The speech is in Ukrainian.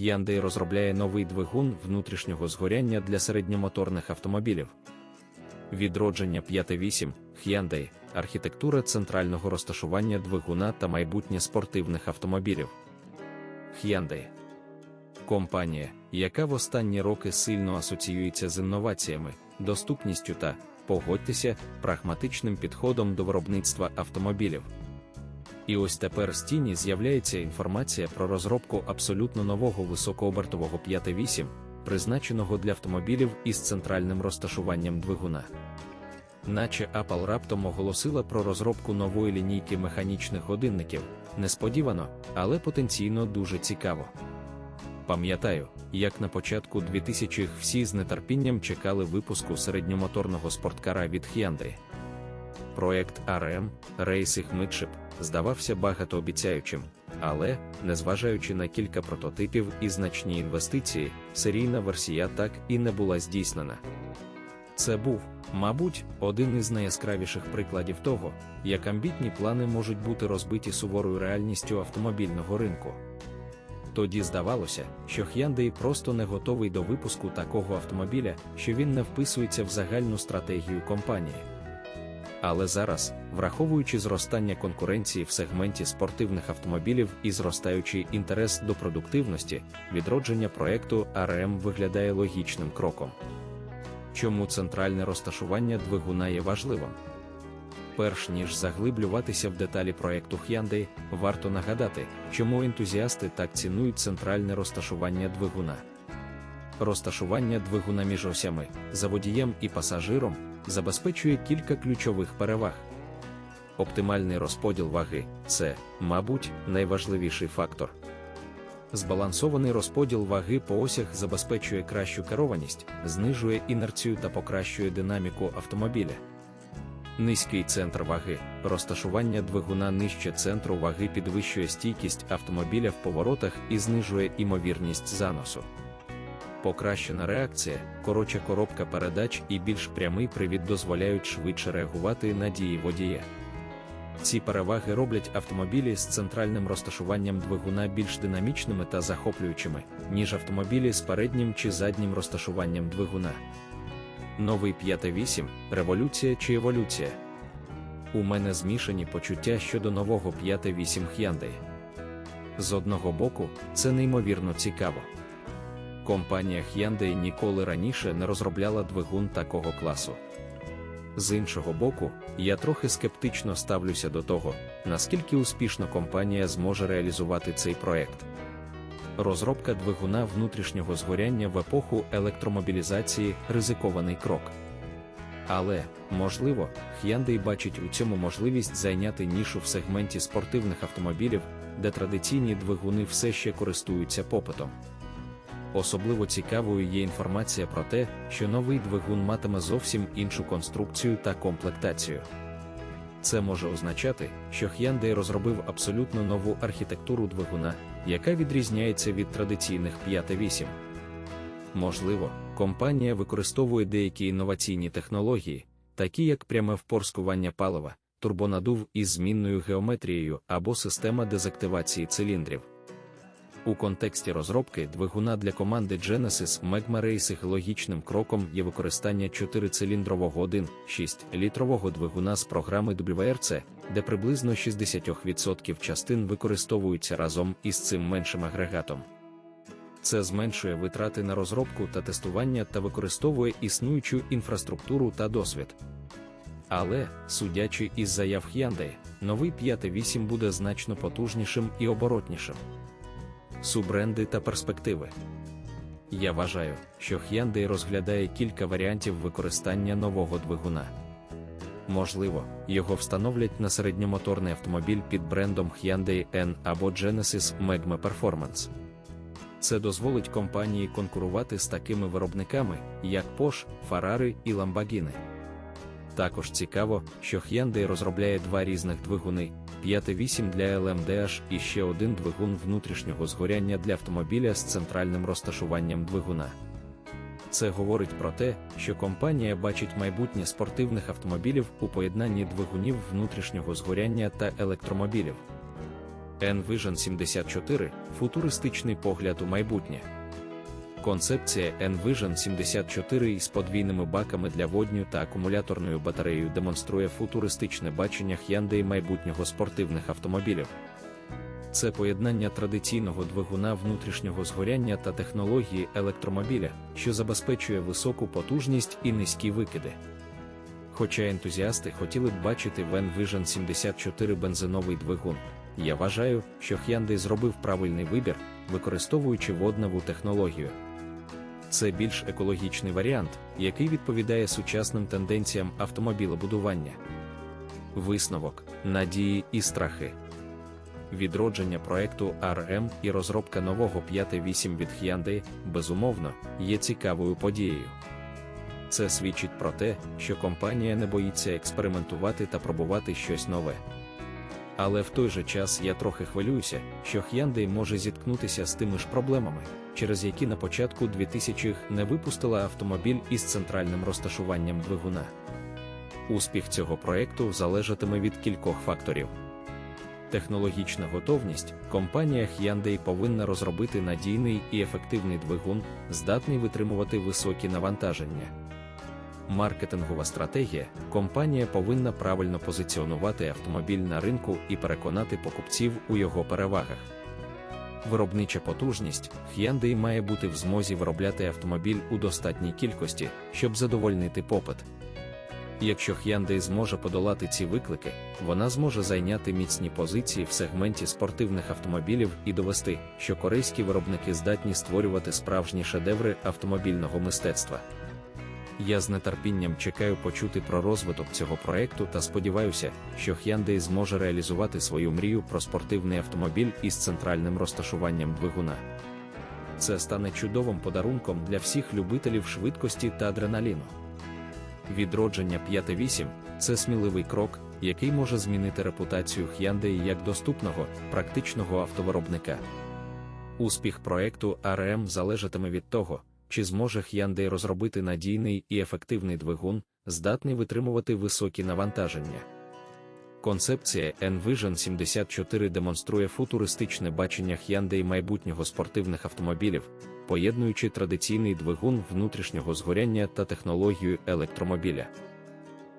Hyundai розробляє новий двигун внутрішнього згоряння для середньомоторних автомобілів. Відродження 5.8 Hyundai – архітектура центрального розташування двигуна та майбутнє спортивних автомобілів. Hyundai – компанія, яка в останні роки сильно асоціюється з інноваціями, доступністю та, погодьтеся, прагматичним підходом до виробництва автомобілів. І ось тепер з тіні з'являється інформація про розробку абсолютно нового високообертового 5.8, призначеного для автомобілів із центральним розташуванням двигуна. Наче Apple раптом оголосила про розробку нової лінійки механічних годинників, несподівано, але потенційно дуже цікаво. Пам'ятаю, як на початку 2000-х всі з нетерпінням чекали випуску середньомоторного спорткара від Hyundai. Проект RM Racing Midship здавався багатообіцяючим, але, незважаючи на кілька прототипів і значні інвестиції, серійна версія так і не була здійснена. Це був, мабуть, один із найяскравіших прикладів того, як амбітні плани можуть бути розбиті суворою реальністю автомобільного ринку. Тоді здавалося, що Hyundai просто не готовий до випуску такого автомобіля, що він не вписується в загальну стратегію компанії. Але зараз, враховуючи зростання конкуренції в сегменті спортивних автомобілів і зростаючий інтерес до продуктивності, відродження проекту RM виглядає логічним кроком. Чому центральне розташування двигуна є важливим? Перш ніж заглиблюватися в деталі проекту Hyundai, варто нагадати, чому ентузіасти так цінують центральне розташування двигуна. Розташування двигуна між осями, за водієм і пасажиром, забезпечує кілька ключових переваг. Оптимальний розподіл ваги це, мабуть, найважливіший фактор. Збалансований розподіл ваги по осях забезпечує кращу керованість, знижує інерцію та покращує динаміку автомобіля. Низький центр ваги, розташування двигуна нижче центру ваги підвищує стійкість автомобіля в поворотах і знижує імовірність заносу. Покращена реакція, коротша коробка передач і більш прямий привід дозволяють швидше реагувати на дії водія. Ці переваги роблять автомобілі з центральним розташуванням двигуна більш динамічними та захоплюючими, ніж автомобілі з переднім чи заднім розташуванням двигуна. Новий 5.8 революція чи еволюція. У мене змішані почуття щодо нового 5.8 Hyundai. З одного боку, це неймовірно цікаво. Компанія Hyundai ніколи раніше не розробляла двигун такого класу. З іншого боку, я трохи скептично ставлюся до того, наскільки успішно компанія зможе реалізувати цей проект. Розробка двигуна внутрішнього згоряння в епоху електромобілізації ризикований крок. Але, можливо, Hyundai бачить у цьому можливість зайняти нішу в сегменті спортивних автомобілів, де традиційні двигуни все ще користуються попитом. Особливо цікавою є інформація про те, що новий двигун матиме зовсім іншу конструкцію та комплектацію. Це може означати, що Hyundai розробив абсолютно нову архітектуру двигуна, яка відрізняється від традиційних 5.8. Можливо, компанія використовує деякі інноваційні технології, такі як пряме впорскування палива, турбонадув із змінною геометрією або система дезактивації циліндрів. У контексті розробки двигуна для команди Genesis Magma Racing логічним кроком є використання 4-циліндрового 1,6-літрового двигуна з програми WRC, де приблизно 60% частин використовуються разом із цим меншим агрегатом. Це зменшує витрати на розробку та тестування та використовує існуючу інфраструктуру та досвід. Але, судячи із заяв Hyundai, новий 5.8 буде значно потужнішим і оборотнішим субренди та перспективи. Я вважаю, що Hyundai розглядає кілька варіантів використання нового двигуна. Можливо, його встановлять на середньомоторний автомобіль під брендом Hyundai N або Genesis Megme Performance. Це дозволить компанії конкурувати з такими виробниками, як Porsche, Ferrari і Lamborghini. Також цікаво, що Hyundai розробляє два різних двигуни 5.8 для LMDH і ще один двигун внутрішнього згоряння для автомобіля з центральним розташуванням двигуна. Це говорить про те, що компанія бачить майбутнє спортивних автомобілів у поєднанні двигунів внутрішнього згоряння та електромобілів. N-Vision 74 футуристичний погляд у майбутнє. Концепція N-Vision 74 із подвійними баками для водню та акумуляторною батареєю демонструє футуристичне бачення Hyundai майбутнього спортивних автомобілів. Це поєднання традиційного двигуна внутрішнього згоряння та технології електромобіля, що забезпечує високу потужність і низькі викиди. Хоча ентузіасти хотіли б бачити в N-Vision 74 бензиновий двигун, я вважаю, що Hyundai зробив правильний вибір, використовуючи водневу технологію. Це більш екологічний варіант, який відповідає сучасним тенденціям автомобілебудування. Висновок, надії і страхи. Відродження проекту RM і розробка нового 5.8 від Hyundai, безумовно, є цікавою подією. Це свідчить про те, що компанія не боїться експериментувати та пробувати щось нове. Але в той же час я трохи хвилююся, що Hyundai може зіткнутися з тими ж проблемами, через які на початку 2000-х не випустила автомобіль із центральним розташуванням двигуна. Успіх цього проекту залежатиме від кількох факторів. Технологічна готовність компанія Hyundai повинна розробити надійний і ефективний двигун, здатний витримувати високі навантаження. Маркетингова стратегія компанія повинна правильно позиціонувати автомобіль на ринку і переконати покупців у його перевагах. Виробнича потужність Hyundai має бути в змозі виробляти автомобіль у достатній кількості, щоб задовольнити попит. Якщо Hyundai зможе подолати ці виклики, вона зможе зайняти міцні позиції в сегменті спортивних автомобілів і довести, що корейські виробники здатні створювати справжні шедеври автомобільного мистецтва. Я з нетерпінням чекаю почути про розвиток цього проекту та сподіваюся, що Hyundai зможе реалізувати свою мрію про спортивний автомобіль із центральним розташуванням двигуна. Це стане чудовим подарунком для всіх любителів швидкості та адреналіну. Відродження 5.8 – це сміливий крок, який може змінити репутацію Hyundai як доступного, практичного автовиробника. Успіх проекту RM залежатиме від того, чи зможе Hyundai розробити надійний і ефективний двигун, здатний витримувати високі навантаження. Концепція N-Vision 74 демонструє футуристичне бачення Hyundai майбутнього спортивних автомобілів, поєднуючи традиційний двигун внутрішнього згоряння та технологію електромобіля.